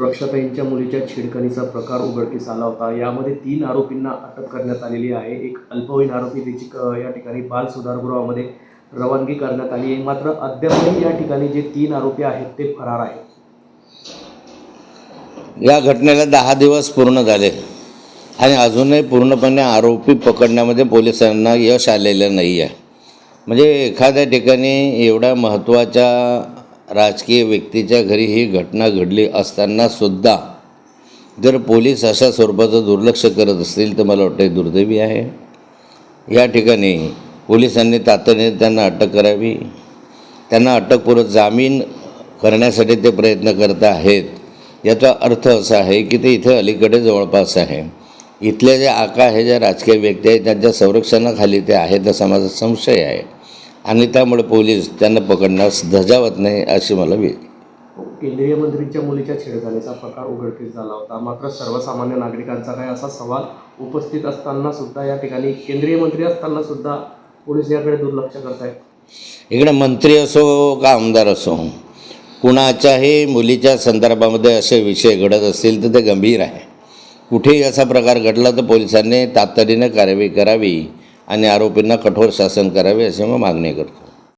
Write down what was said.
रक्षाताईंच्या मुलीच्या छेडखानीचा प्रकार उघडकीस आला होता. यामध्ये तीन आरोपींना अटक करण्यात आलेली आहे. एक अल्पवयीन आरोपी त्याची क- या ठिकाणी बाल सुधारगृहामध्ये रवानगी करण्यात आली आहे. मात्र अद्यापही या ठिकाणी जे तीन आरोपी आहेत ते फरार आहेत. या घटनेला दहा दिवस पूर्ण झाले आणि अजूनही पूर्णपणे आरोपी पकडण्यामध्ये पोलिसांना यश आलेलं नाही आहे म्हणजे एखाद्या ठिकाणी एवढ्या महत्त्वाच्या राजकीय व्यक्तीच्या घरी ही घटना घडली असताना सुद्धा जर पोलीस अशा स्वरूपाचं दुर्लक्ष करत असतील तर मला वाटतं दुर्दैवी आहे. या ठिकाणी पोलिसांनी तातडीने त्यांना अटक करावी. त्यांना अटकपूर्व जामीन करण्यासाठी ते प्रयत्न करत आहेत. याचा अर्थ असा आहे की ते इथे अलीकडे जवळपास आहे. इथले जे आका हे ज्या राजकीय व्यक्ती आहेत त्यांच्या संरक्षणाखाली ते आहेत असा माझा संशय आहे. आणि त्यामुळे पोलीस त्यांना पकडण्यास धजावत नाही अशी मला वे केंद्रीय मंत्रीच्या मुलीच्या छेडखानीचा प्रकार उघडकीस झाला होता. मात्र सर्वसामान्य नागरिकांचा काय असा सवाल उपस्थित असताना सुद्धा या ठिकाणी केंद्रीय मंत्री असताना सुद्धा पोलीस याकडे दुर्लक्ष करत आहेत इकडे मंत्री असो का आमदार असो कुणाच्याही मुलीच्या संदर्भामध्ये असे विषय घडत असतील तर ते गंभीर आहे. कुठेही असा प्रकार घडला तर पोलिसांनी तातडीने कार्यवाही करावी. आणि आरोपींना कठोर शासन करावे अशी मी मागणी करतो.